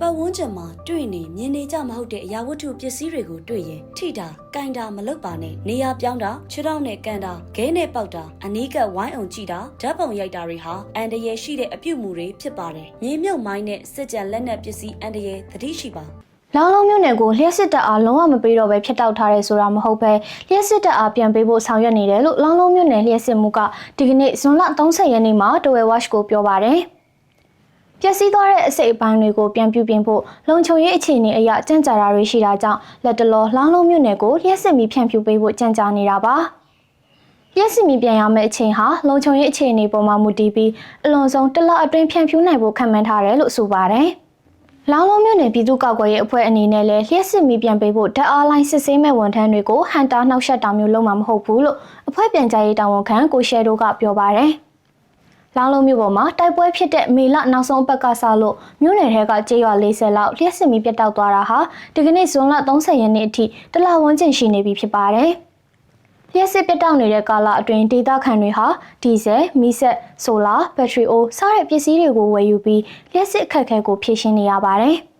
ပတ်ဝန်းကျင်မှာတွေ့နေမြင်နေကြမဟုတ်တဲ့အရာဝတ္ထုပစ္စည်းတွေကိုတွေ့ရင်ထိတာ၊ကင်တာမလုပ်ပါနဲ့နေရာပြောင်းတာခြေထောက်နဲ့ကန်တာခဲနဲ့ပေါက်တာအနီးကပ်ဝိုင်းအောင်ကြည့်တာဓာတ်ပုံရိုက်တာတွေဟာအန်တရယ်ရှိတဲ့အပြုတ်မှုတွေဖြစ်ပါတယ်။မြေမြုပ်မိုင်းနဲ့စစ်ကြံလက်နက်ပစ္စည်းအန်တရယ်သတိရှိပါလောင်လုံးမြို့နယ်ကိုလျှက်စစ်တပ်အားလုံးဝမပေးတော့ပဲဖျက်တောက်ထားရဲဆိုတာမဟုတ်ပဲလျှက်စစ်တပ်အားပြန်ပေးဖို့ဆောင်ရွက်နေတယ်လို့လောင်လုံးမြို့နယ်လျှက်စစ်မှုကဒီကနေ့ဇွန်လ30ရက်နေ့မှာတဝဲဝက်ကိုပြောပါတယ်။ ပျက်စီးသွားတဲ့အစိတ်အပိုင်းတွေကိုပြန်ပြုပြင်ဖို့လုံခြုံရေးအခြေအနေအရကြံ့ကြာတာတွေရှိတာကြောင့်လက်တလောလောင်လုံးမြို့နယ်ကိုလျှက်စစ်မီဖြန့်ဖြူပေးဖို့ကြံ့ကြာနေတာပါ။လျှက်စစ်မီပြန်ရမယ့်အချိန်ဟာလုံခြုံရေးအခြေအနေပေါ်မှာမူတည်ပြီးအလွန်ဆုံးတစ်လအတွင်းဖြန့်ဖြူနိုင်ဖို့ခံမှန်းထားတယ်လို့ဆိုပါတယ်။လောင်လုံးမြို့နယ်ပြည်သူ့ကောက်ကွယ်ရေးအဖွဲ့အနေနဲ့လည်းလျှက်စစ်မီပြန်ပေးဖို့ဓာတ်အားလိုင်းစစ်ဆေးမဲ့ဝန်ထမ်းတွေကိုဟန်တာနှောက်ယှက်တာမျိုးလုပ်မှာမဟုတ်ဘူးလို့အဖွဲ့ပြန်ကြားရေးတာဝန်ခံကိုရှယ်တို့ကပြောပါတယ်။ လောင်လုံးမြို့ပေါ်မှာတိုက်ပွဲဖြစ်တဲ့မေလနောက်ဆုံးအပတ်ကစလို့မြို့နယ်ထဲကကျေးရွာ40လောက်လျှက်စစ်မီပြတ်တောက်သွားတာဟာဒီကနေ့ဇွန်လ30ရက်နေ့အထိတလဝန်းကျင်ရှိနေပြီဖြစ်ပါတယ်။လျှက်စစ်ပြတ်တောက်နေတဲ့ကာလအတွင်းဒေသခံတွေဟာဒီဇယ်၊မီးစက်၊ဆိုလာ၊ဘက်ထရီအိုးစတဲ့ပစ္စည်းတွေကိုဝယ်ယူပြီးလျှက်စစ်အခက်အခဲကိုဖြည့်ရှင်းနေရပါတယ်။